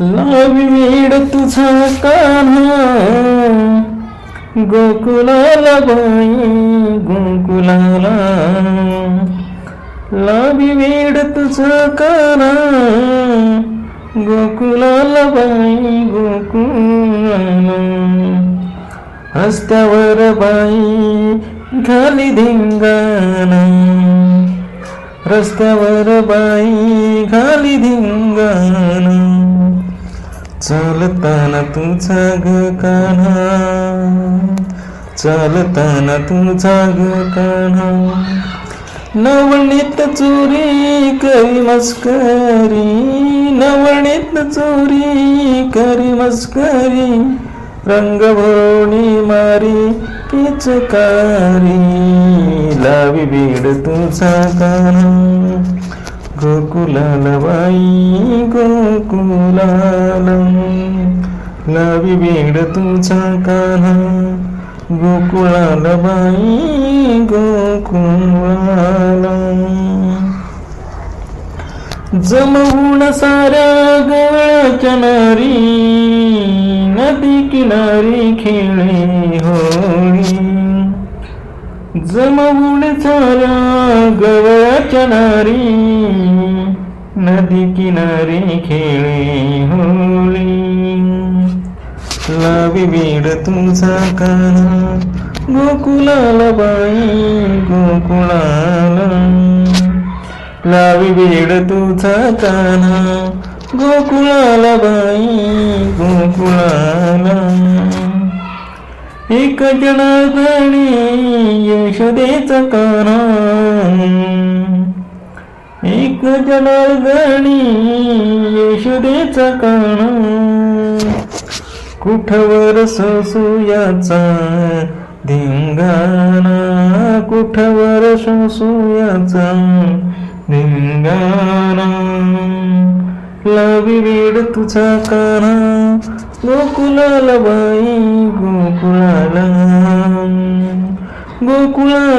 लावी वेड तुझा कान्हा गोकुलाला बाई गोकुलाला. लावी वेड तुझा कान्हा गोकुलाला बाई गोकुलाला. हस्त्यावर बाई घाली धिंगाणा. रस्त्यावर बाई घाली धिंगाणा. चालताना तुझा ग कान्हा चालताना तुझा ग कान्हा नवणीत चोरी करी मस्करी. नवणीत चोरी करी मस्करी. रंगभोणी मारी पिचकारी. लावी बीड तुझा कान्हा गोकुलाला बाई गोकुलाला लावी वेड तुझा कान्हा गोकुळाला बाई गोकुळाला जमवून साऱ्या गवळ्याच्या नारी नदी किनारी खेळे होळी. जमवून साऱ्या गवळ्याच्या नारी नदी किनारी खेळे होली. लावी बीड तुझा काना गोकुळाला बाई गोकुळाला. लावी बीड तुझा काना गोकुळाला बाई गोकुळाला. एक जनार्दनी यशोदेचा काना जलागणी येशुदेच कण. कुठवर ससूयाचा धिंगाणा? कुठवर ससूयाचा धिंगाणा? लावी वेड तुझा काना गोकुलाला बाई गोकुलाला. गोकुला